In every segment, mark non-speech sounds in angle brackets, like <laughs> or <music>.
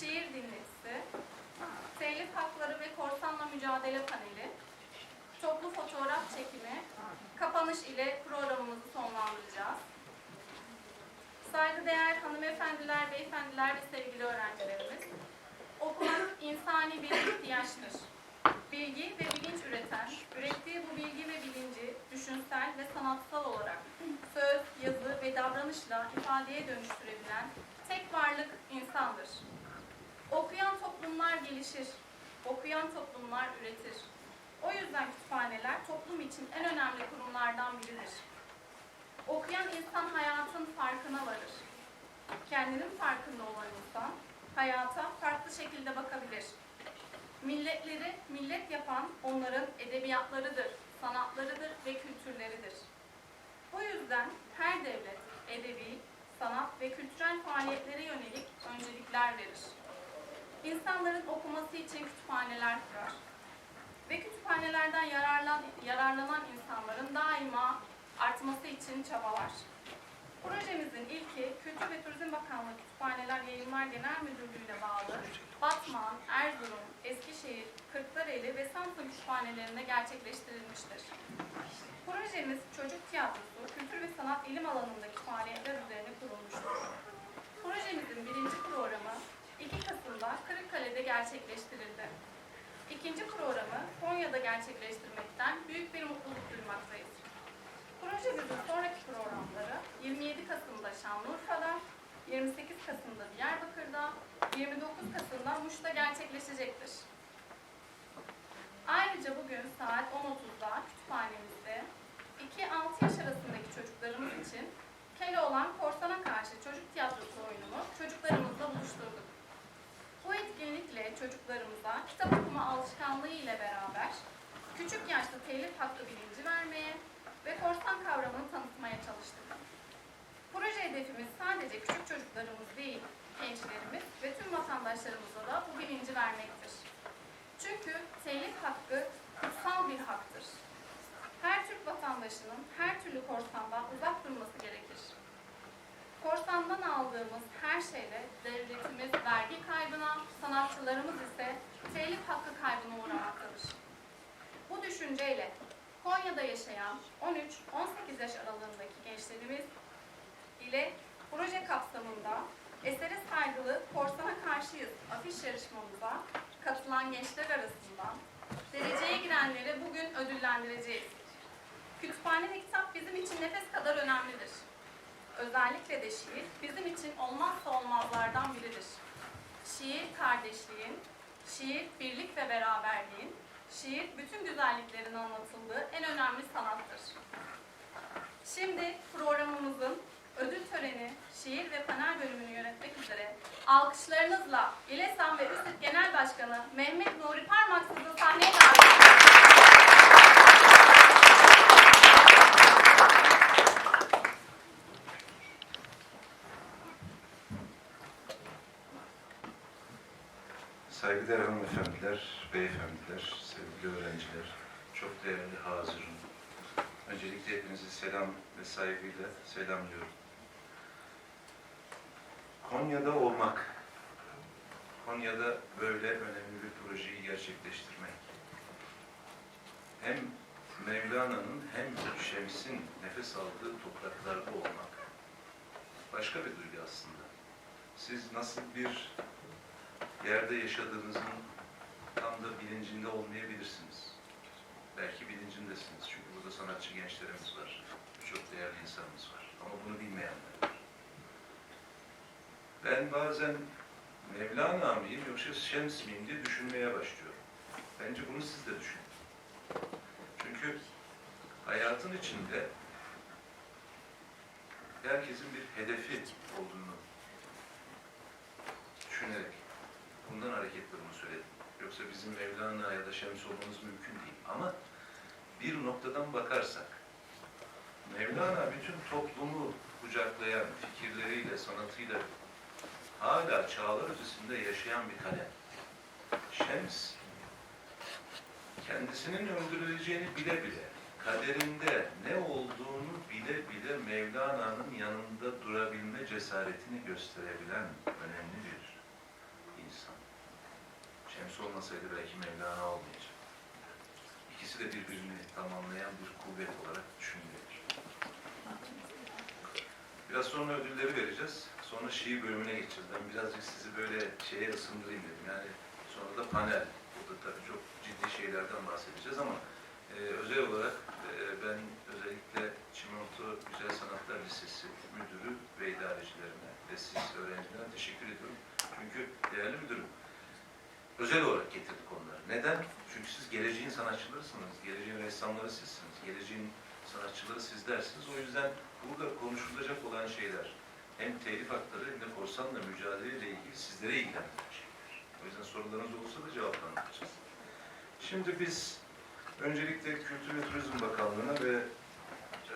şiir dinletisi, telif hakları ve korsanla mücadele paneli, toplu fotoğraf çekimi, kapanış ile programımızı sonlandıracağız. Saygıdeğer hanımefendiler, beyefendiler ve sevgili öğrencilerimiz, okumak insani bir ihtiyaçtır. Bilgi ve bilinç üreten, ürettiği bu bilgi ve bilinci düşünsel ve sanatsal olarak söz, yazı ve davranışla ifadeye dönüştürebilen tek varlık insandır. Okuyan toplumlar gelişir, okuyan toplumlar üretir. O yüzden kütüphaneler toplum için en önemli kurumlardan biridir. Okuyan insan hayatın farkına varır. Kendinin farkında olan insan hayata farklı şekilde bakabilir. Milletleri millet yapan onların edebiyatlarıdır, sanatlarıdır ve kültürleridir. Bu yüzden her devlet edebi, sanat ve kültürel faaliyetlere yönelik öncelikler verir. İnsanların okuması için kütüphaneler kurar. Ve kütüphanelerden yararlan, yararlanan insanların daima artması için çabalar. Projemizin ilki Kültür ve Turizm Bakanlığı Kütüphaneler Yayınlar Genel Müdürlüğü ile bağlı Batman, Erzurum, Eskişehir, Kırklareli ve Samsun kütüphanelerinde gerçekleştirilmiştir. Projemiz çocuk tiyatrosu, kültür ve sanat ilim alanındaki faaliyetler üzerine kurulmuştur. Projemizin birinci programı 2 Kasım'da Kırıkkale'de gerçekleştirildi. İkinci programı Konya'da gerçekleştirmekten büyük bir mutluluk duymaktayız. Projemizin sonraki programları 27 Kasım'da Şanlıurfa'da, 28 Kasım'da Diyarbakır'da, 29 Kasım'da Muş'ta gerçekleşecektir. Ayrıca bugün saat 10.30'da kütüphanemizde 2-6 yaş arasındaki çocuklarımız için Keloğlan Korsan'a karşı çocuk tiyatrosu oyununu çocuklarımızla buluşturduk. Etkinlikle çocuklarımıza kitap okuma alışkanlığı ile beraber küçük yaşta telif hakkı bilinci vermeye ve korsan kavramını tanıtmaya çalıştık. Proje hedefimiz sadece küçük çocuklarımız değil, gençlerimiz ve tüm vatandaşlarımıza da bu bilinci vermektir. Çünkü telif hakkı kutsal bir haktır. Her Türk vatandaşının her türlü korsandan uzak durması gerekir. Korsandan aldığımız her şeyle kaybına, sanatçılarımız ise telif hakkı kaybına uğramaktadır. Bu düşünceyle Konya'da yaşayan 13-18 yaş aralığındaki gençlerimiz ile proje kapsamında esere saygılı korsana karşıyız afiş yarışmamıza katılan gençler arasından dereceye girenleri bugün ödüllendireceğiz. Kütüphane ve kitap bizim için nefes kadar önemlidir. Özellikle de şiir bizim için olmazsa olmazlardan biridir. Şiir kardeşliğin, şiir birlik ve beraberliğin, şiir bütün güzelliklerin anlatıldığı en önemli sanattır. Şimdi programımızın ödül töreni, şiir ve panel bölümünü yönetmek üzere alkışlarınızla İLESAM ve ÜSİT Genel Başkanı Mehmet Nuri Parmaksız'ı sahneye davet ediyorum. Saygıdeğer hanımefendiler, beyefendiler, sevgili öğrenciler, çok değerli hazırın. Öncelikle hepinizi selam ve saygıyla selamlıyorum. Konya'da olmak, Konya'da böyle önemli bir projeyi gerçekleştirmek, hem Mevlana'nın hem Şems'in nefes aldığı topraklarda olmak, başka bir duygu aslında. Siz nasıl bir yerde yaşadığınızın tam da bilincinde olmayabilirsiniz. Belki bilincindesiniz çünkü burada sanatçı gençlerimiz var, birçok değerli insanımız var ama bunu bilmeyenler. Ben bazen Mevlana mıyım yoksa Şems miyim diye düşünmeye başlıyorum. Bence bunu siz de düşünün. Çünkü hayatın içinde herkesin bir hedefi olduğunu düşünerek bundan hareketle bunu söyledim. Yoksa bizim Mevlana ya da Şems olmamız mümkün değil. Ama bir noktadan bakarsak, Mevlana bütün toplumu kucaklayan fikirleriyle, sanatıyla hala çağlar ötesinde yaşayan bir kalem. Şems, kendisinin öldürüleceğini bile bile, kaderinde ne olduğunu bile bile Mevlana'nın yanında durabilme cesaretini gösterebilen önemli bir Şems olmasaydı belki Mevlana olmayacak. İkisi de birbirini tamamlayan bir kuvvet olarak Biraz sonra ödülleri vereceğiz. Sonra şiir bölümüne geçeceğiz. Ben birazcık sizi böyle şeye ısındırayım dedim. Yani sonra da panel. Burada tabii çok ciddi şeylerden bahsedeceğiz ama e, özel olarak e, ben özellikle Çimento Güzel Sanatlar Lisesi müdürü ve idarecilerine ve siz öğrencilerine teşekkür ediyorum. Çünkü değerli müdürüm, özel olarak getirdik onları. Neden? Çünkü siz geleceğin sanatçılarısınız, geleceğin ressamları sizsiniz, geleceğin sanatçıları sizlersiniz. O yüzden burada konuşulacak olan şeyler hem telif hakları hem de korsanla mücadeleyle ilgili sizlere ilgilendiren şeyler. O yüzden sorularınız olursa da cevaplandıracağız. Şimdi biz öncelikle Kültür ve Turizm Bakanlığı'na ve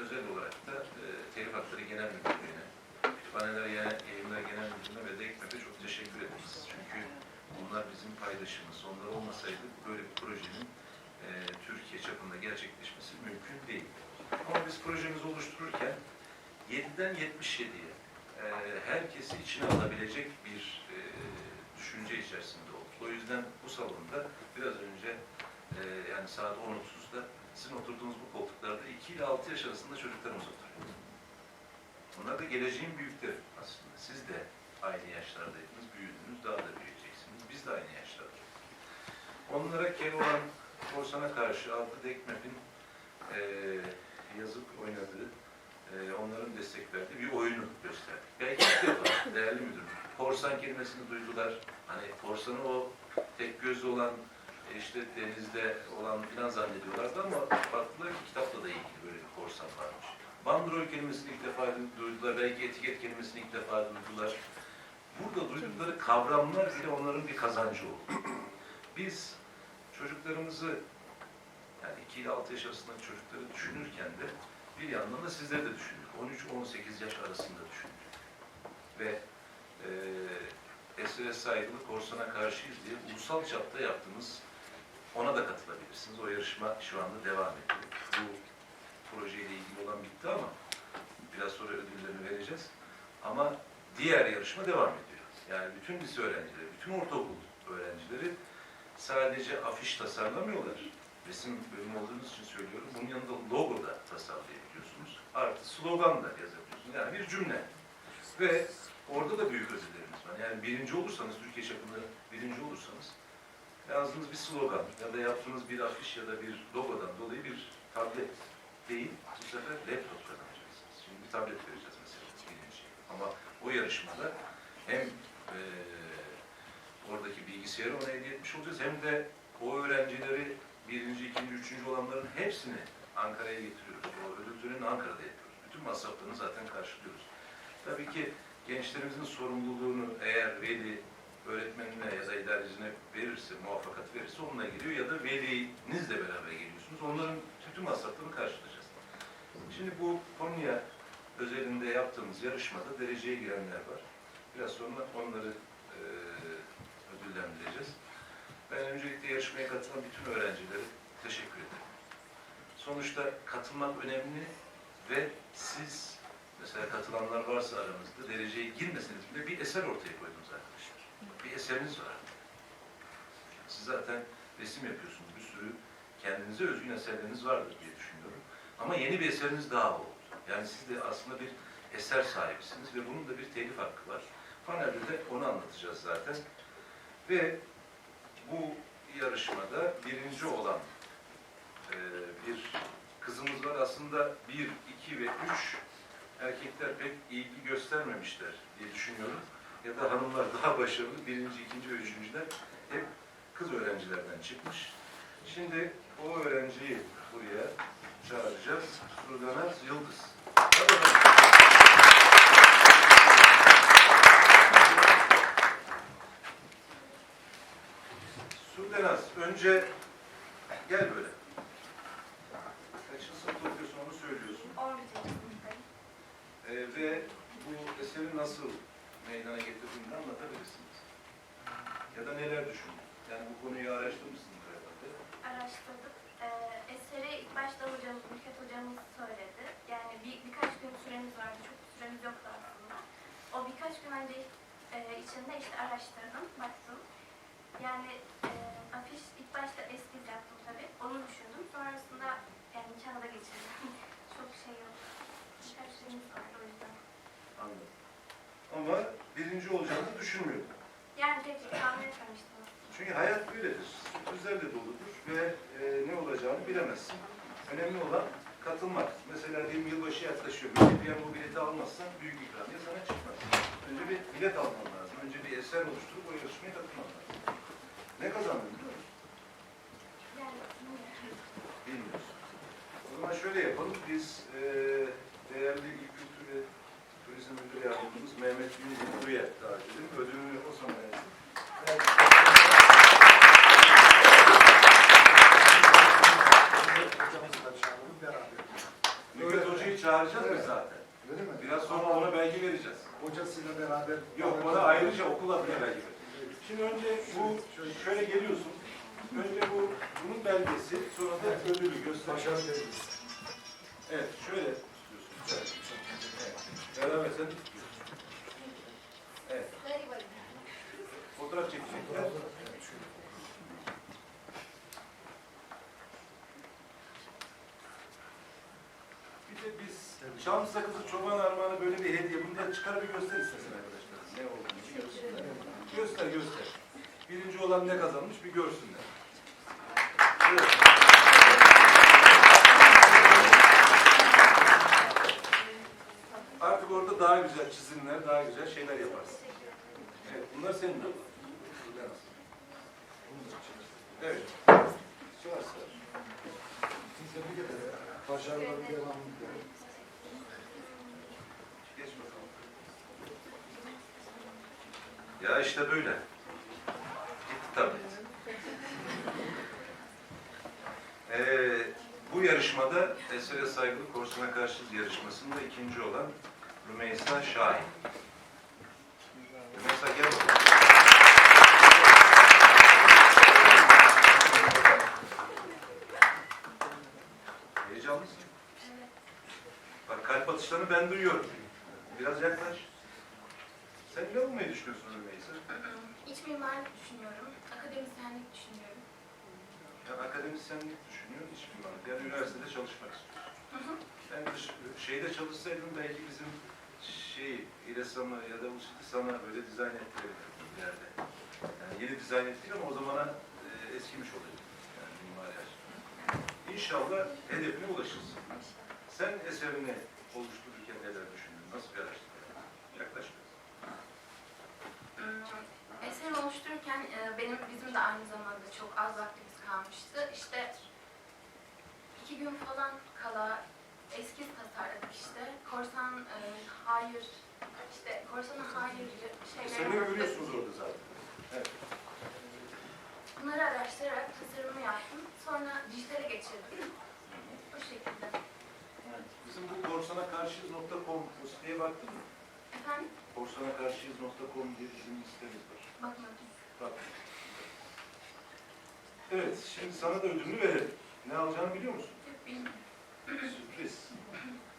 özel olarak da e, Telif Hakları Genel Müdürlüğü'ne, Kütüphaneler Yayınlar Genel Müdürlüğü'ne ve DEKME'de çok teşekkür ederiz. Çünkü bunlar bizim paydaşımız. Onlar olmasaydı böyle bir projenin e, Türkiye çapında gerçekleşmesi mümkün değil. Ama biz projemizi oluştururken 7'den 77'ye e, herkesi içine alabilecek bir e, düşünce içerisinde olduk. O yüzden bu salonda biraz önce e, yani saat 10.30'da sizin oturduğunuz bu koltuklarda 2 ile 6 yaş arasında çocuklarımız oturuyor. Onlar da geleceğin büyükleri aslında. Siz de aynı yaşlardaydınız, büyüdünüz, daha da büyüyeceksiniz. Biz de aynı yaşlardayız. Onlara Keloğlan Korsan'a karşı adlı Dekmep'in e, yazıp oynadığı, e, onların destek verdiği bir oyunu gösterdik. Belki defa değerli müdürüm, korsan kelimesini duydular. Hani korsanı o tek gözlü olan e, işte denizde olan filan zannediyorlardı ama baktılar ki kitapla da ilgili böyle bir korsan varmış. Bandrol kelimesini ilk defa duydular, belki etiket kelimesini ilk defa duydular. Burada duydukları kavramlar bile onların bir kazancı oldu. Biz çocuklarımızı yani 2 ile 6 yaş arasındaki çocukları düşünürken de bir yandan da sizleri de düşündük. 13-18 yaş arasında düşündük. Ve e, esere saygılı korsana karşıyız diye ulusal çapta yaptığımız ona da katılabilirsiniz. O yarışma şu anda devam ediyor. Bu projeyle ilgili olan bitti ama biraz sonra ödüllerini vereceğiz. Ama diğer yarışma devam ediyor. Yani bütün lise öğrencileri, bütün ortaokul öğrencileri sadece afiş tasarlamıyorlar. Resim bölümü olduğunuz için söylüyorum. Bunun yanında logo da tasarlayabiliyorsunuz. Artı slogan da yazabiliyorsunuz. Yani bir cümle. Ve orada da büyük ödüllerimiz var. Yani birinci olursanız, Türkiye çapında birinci olursanız yazdığınız bir slogan ya da yaptığınız bir afiş ya da bir logodan dolayı bir tablet değil, bu sefer laptop kazanacaksınız. Şimdi bir tablet vereceğiz mesela birinci. Ama o yarışmada hem eee oradaki bilgisayarı ona hediye etmiş olacağız hem de o öğrencileri birinci, ikinci, üçüncü olanların hepsini Ankara'ya getiriyoruz. O ödül törenini Ankara'da yapıyoruz. Bütün masraflarını zaten karşılıyoruz. Tabii ki gençlerimizin sorumluluğunu eğer veli öğretmenine ya da idarecine verirse, muvaffakat verirse onunla geliyor ya da velinizle beraber geliyorsunuz. Onların bütün masraflarını karşılayacağız. Şimdi bu Konya özelinde yaptığımız yarışmada dereceye girenler var. Biraz sonra onları eee ödüllendireceğiz. Ben öncelikle yarışmaya katılan bütün öğrencilere teşekkür ederim. Sonuçta katılmak önemli ve siz mesela katılanlar varsa aramızda dereceye girmeseniz bile bir eser ortaya koydunuz arkadaşlar. Bir eseriniz var. Siz zaten resim yapıyorsunuz. Bir sürü kendinize özgün eserleriniz vardır diye düşünüyorum. Ama yeni bir eseriniz daha oldu. Yani siz de aslında bir eser sahibisiniz ve bunun da bir telif hakkı var. Panelde de onu anlatacağız zaten. Ve bu yarışmada birinci olan e, bir kızımız var. Aslında bir, iki ve üç erkekler pek ilgi göstermemişler diye düşünüyorum. Ya da hanımlar daha başarılı. Birinci, ikinci ve üçüncüler hep kız öğrencilerden çıkmış. Şimdi o öğrenciyi buraya çağıracağız. Surdanaz Yıldız. Hadi bakalım. Surdenaz, önce gel böyle. Kaçıncı sınıfta okuyorsun onu söylüyorsun. 11. sınıftayım. Ee, ve bu eseri nasıl meydana getirdiğini anlatabilirsiniz. Ya da neler düşündün? Yani bu konuyu araştırmışsındır herhalde. Araştırdık. Ee, eseri ilk başta hocamız, Mülket hocamız söyledi. Yani bir, birkaç gün süremiz vardı. Çok süremiz yoktu aslında. O birkaç gün önce e, içinde işte araştırdım, baktım. Yani e, afiş ilk başta eskiz yaptım tabii. Onu düşündüm. Sonrasında yani nikahı geçirdim. <laughs> Çok şey yok. Birkaç şeyimiz var o yüzden. Anladım. Ama birinci olacağını düşünmüyordum. Yani peki tahmin etmemiştim. Çünkü hayat böyledir. Sürprizlerle doludur ve e, ne olacağını bilemezsin. Önemli olan katılmak. Mesela diyelim yılbaşı yaklaşıyor. Bir şey piyango bileti almazsan büyük ikramiye sana çıkmaz. Önce bir bilet alman lazım. Önce bir eser oluşturup o yarışmaya katılman lazım. Ne kazandın biliyor musun? Bilmiyorsun. O zaman şöyle yapalım. Biz e, değerli İl Kültür ve Turizm Müdür Yardımcımız Mehmet Güney'i buraya davet edelim. Ödülünü o zaman versin. Nükhet Hoca'yı çağıracağız biz zaten. Öyle mi? Biraz sonra ona belge vereceğiz. Hocasıyla beraber... Yok bana ayrıca okul adına belge vereceğiz. Şimdi önce bu şöyle geliyorsun. Önce bu bunun belgesi, sonra da ödülü göster. Evet, şöyle tutuyorsun. Evet. Beraber sen tutuyorsun. Evet. Fotoğraf çekecekler. Bir de biz Çam sakızı çoban armağanı böyle bir hediye. Bunu da çıkar bir göster istersen arkadaşlar. Ne olduğunu görsünler. Göster göster. Birinci olan ne kazanmış bir görsünler. Evet. Artık orada daha güzel çizimler, daha güzel şeyler yaparsın. Evet, bunlar senin de. Evet. Sıra sıra. Tebrik ederim. Başarıların devamını dilerim. Geç bakalım. Ya işte böyle. Gitti tablet. Ee, bu yarışmada Esere Saygılı Korsuna Karşı yarışmasında ikinci olan Rümeysa Şahin. Rümeysa gel bakalım. Heyecanlı mısın? Evet. Bak kalp atışlarını ben duyuyorum. Biraz yaklaş. Sen ne olmayı düşünüyorsun Rümeysa? İç mimarlık düşünüyorum. Akademisyenlik düşünüyorum. Yani akademisyenlik düşünüyor, iç mimarlık. Yani üniversitede çalışmak istiyorsun. Hı hı. Yani dış, şeyde çalışsaydın belki bizim şey, İLESAM'ı ya da USİT'i sana böyle dizayn ettirebilirdim ileride. Yani yeni dizayn ettik ama o zamana e, eskimiş olacak. Yani mimari açıdan. İnşallah hedefine ulaşırsın. Sen eserini oluştururken neler düşündün? Nasıl bir araştırma? yaptın? Yaklaş biraz. Hmm, Eser oluştururken e, benim bizim de aynı zamanda çok az vaktimiz kalmıştı. İşte iki gün falan kala eskiz tasarladık işte. Korsan e, hayır, işte korsana hayır şeyler Eserini yaptık. görüyorsunuz orada zaten. Evet. Bunları araştırarak tasarımı yaptım. Sonra dijitale geçirdim. Bu şekilde. Bizim bu korsanakarşıyız.com bu siteye baktın mı? Efendim? Korsanakarşıyız.com diye bizim sitemiz var. Bakmadım. Bak. Evet, şimdi sana da ödülünü verelim. Ne alacağını biliyor musun? Sürpriz.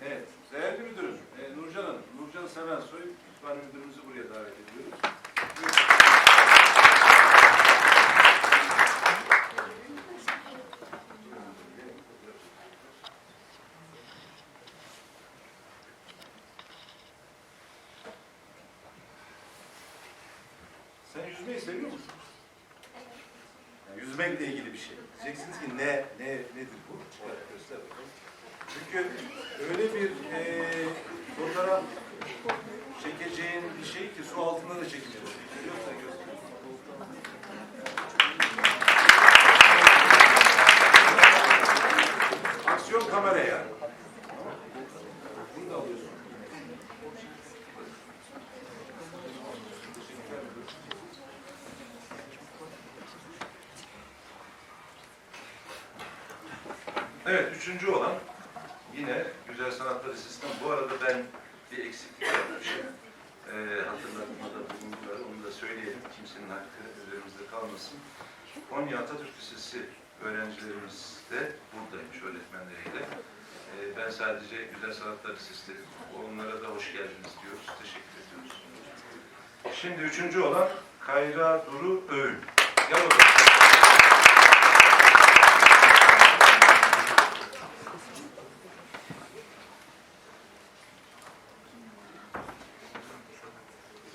Evet, değerli müdürüm, e, Nurcan Hanım, Nurcan Sevensoy, kütüphane müdürümüzü buraya davet ediyoruz. Buyurun. Sen yüzmeyi seviyor musun? Yani yüzmekle ilgili bir şey. Diyeceksiniz ki ne, ne, nedir bu? Evet, göster bakalım. Çünkü öyle bir eee fotoğraf çekeceğin bir şey ki su altında da çekilir. Göster, göster. Aksiyon kameraya. Bunu da alıyorsun. Evet, üçüncü olan yine Güzel Sanatlar Lisesi'nden. Bu arada ben bir eksiklik yapmışım. Ee, hatırlatmada bulundular, onu da söyleyelim. Kimsenin hakkı üzerimizde kalmasın. Konya Atatürk Lisesi öğrencilerimiz de buradaymış öğretmenleriyle. Ee, ben sadece Güzel Sanatlar Lisesi, onlara da hoş geldiniz diyoruz. Teşekkür ediyoruz. Şimdi üçüncü olan Kayra Duru Öğün. Gel bakalım.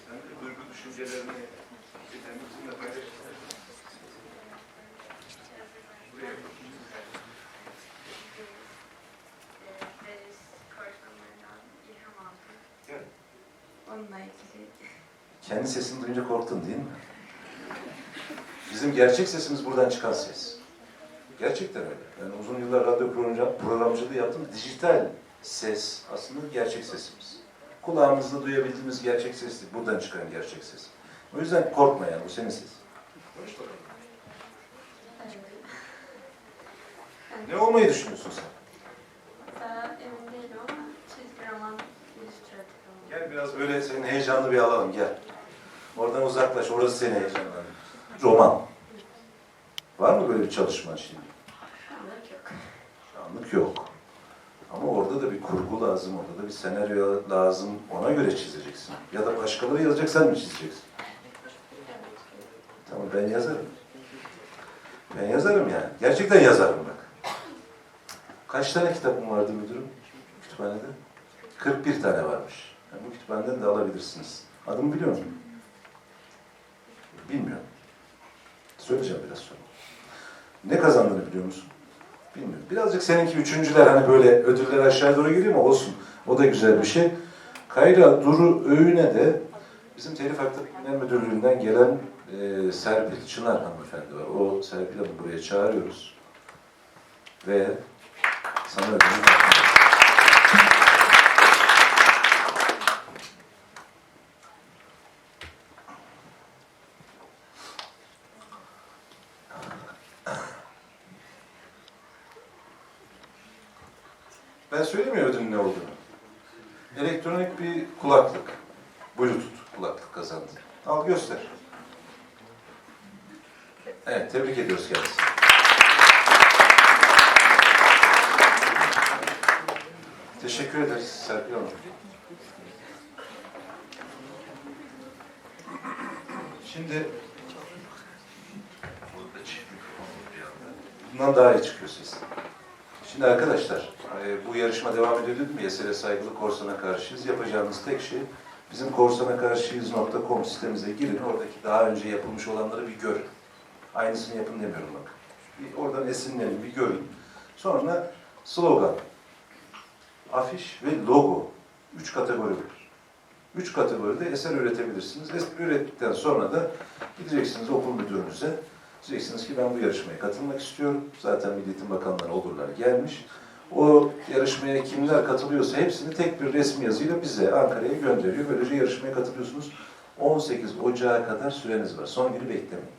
Sen de duygu düşünce düşüncelerini efendim bizimle paylaşırsanız. Buraya Deniz Korkmanlardan ilham aldım. Evet. Onunla ilgili Kendi sesini duyunca korktun değil mi? Bizim gerçek sesimiz buradan çıkan ses. Gerçekten öyle. Yani uzun yıllar radyo program, programcılığı yaptım. Dijital ses aslında gerçek sesimiz. Kulağımızda duyabildiğimiz gerçek ses değil. Buradan çıkan gerçek ses. O yüzden korkma yani bu senin sesin. Konuş bakalım. Ne olmayı düşünüyorsun sen? Daha emin değilim ama çizgi roman, illüstratör roman. Gel biraz böyle senin heyecanlı bir alalım gel. Oradan uzaklaş, orası seni heyecanlandırır. Roman. Var mı böyle bir çalışma şimdi? Anlık yok. Şu anlık yok. Ama orada da bir kurgu lazım, orada da bir senaryo lazım. Ona göre çizeceksin. Ya da başkaları yazacak, sen mi çizeceksin? Tamam ben yazarım. Ben yazarım yani. Gerçekten yazarım bak. Kaç tane kitabım vardı müdürüm kütüphanede? 41 tane varmış. Yani bu kütüphaneden de alabilirsiniz. Adımı biliyor musun? Bilmiyorum. Söyleyeceğim biraz sonra. Ne kazandığını biliyor musun? Bilmiyorum. Birazcık seninki üçüncüler hani böyle ödüller aşağıya doğru geliyor ama olsun. O da güzel bir şey. Kayra Duru Öğün'e de bizim Telif Hakları Genel Müdürlüğü'nden gelen e, Serpil Çınar hanımefendi var. O Serpil Hanım'ı buraya çağırıyoruz. Ve sana ödülü Mi ödülün ne olduğunu? Elektronik bir kulaklık. Bluetooth kulaklık kazandı. Al göster. Evet, tebrik ediyoruz kendisini. Teşekkür ederiz Serpil Hanım. Şimdi bundan daha iyi çıkıyor ses. Şimdi arkadaşlar, e, bu yarışma devam ediyor dedim ya, Esere saygılı korsana karşıyız. Yapacağımız tek şey, bizim korsanakarşıyız.com sitemize girin, oradaki daha önce yapılmış olanları bir görün. Aynısını yapın demiyorum bak. Bir oradan esinlenin, bir görün. Sonra slogan, afiş ve logo. Üç kategori var. Üç kategoride eser üretebilirsiniz. Eser ürettikten sonra da gideceksiniz okul müdürünüze. Diyeceksiniz ki ben bu yarışmaya katılmak istiyorum. Zaten Milli Eğitim Bakanları olurlar gelmiş. O yarışmaya kimler katılıyorsa hepsini tek bir resmi yazıyla bize Ankara'ya gönderiyor. Böylece yarışmaya katılıyorsunuz. 18 Ocağı kadar süreniz var. Son günü beklemeyin.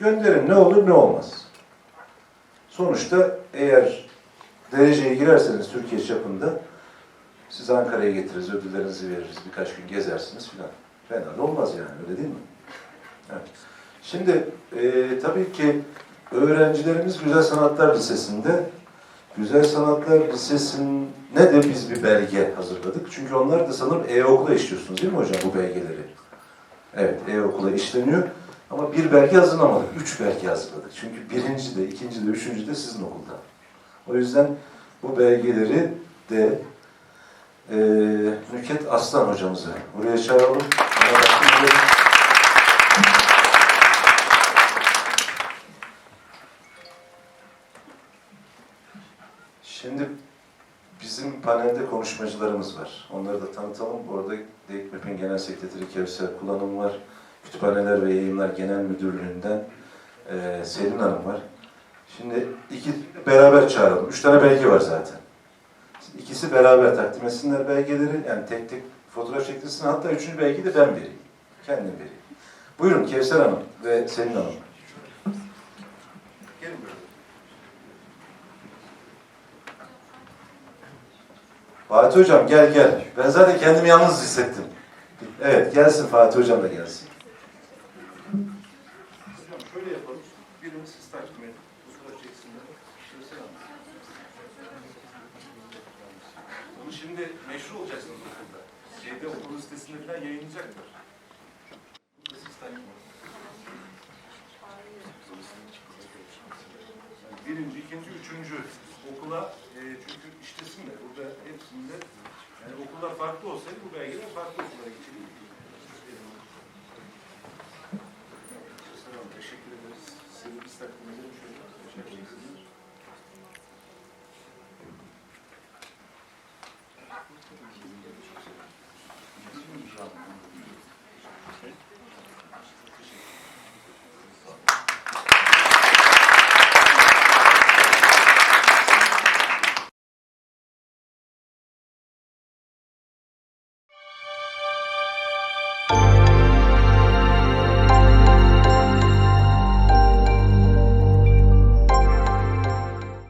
Gönderin ne olur ne olmaz. Sonuçta eğer dereceye girerseniz Türkiye çapında sizi Ankara'ya getiririz, ödüllerinizi veririz, birkaç gün gezersiniz filan. Fena olmaz yani öyle değil mi? Evet. Şimdi e, tabii ki öğrencilerimiz Güzel Sanatlar Lisesi'nde. Güzel Sanatlar Lisesi'ne de biz bir belge hazırladık. Çünkü onlar da sanırım e-okula işliyorsunuz değil mi hocam bu belgeleri? Evet, e-okula işleniyor. Ama bir belge hazırlamadık, üç belge hazırladık. Çünkü birinci de, ikinci de, üçüncü de sizin okulda. O yüzden bu belgeleri de e, Nüket Aslan hocamızı buraya çağıralım. Konuşmacılarımız var. Onları da tanıtalım. Orada DEKMEP'in Genel Sekreteri Kevser Kullanım var. Kütüphaneler ve Yayınlar Genel Müdürlüğü'nden eee Selin Hanım var. Şimdi iki beraber çağıralım. Üç tane belge var zaten. İkisi beraber takdim etsinler belgeleri. Yani tek tek fotoğraf çektirsin. Hatta üçüncü belgeyi de ben vereyim. Kendim vereyim. Buyurun Kevser Hanım ve Selin Hanım. Gelin böyle. Fatih Hocam gel gel. Ben zaten kendimi yalnız hissettim. Evet gelsin Fatih Hocam da gelsin. Hocam şöyle yapalım. Birimiz siz takdim edin. Fotoğraf çeksinler. Şöyle Bunu şimdi meşhur olacaksınız okulda. Şeyde okulun sitesinde falan. Yani birinci, ikinci, üçüncü okula e, çünkü işlesinler. Burada millet yani okullar farklı olsaydı bu belgeler farklı okullara getirilirdi. Teşekkür ederiz. Sizin takdim edelim. Teşekkür ederiz.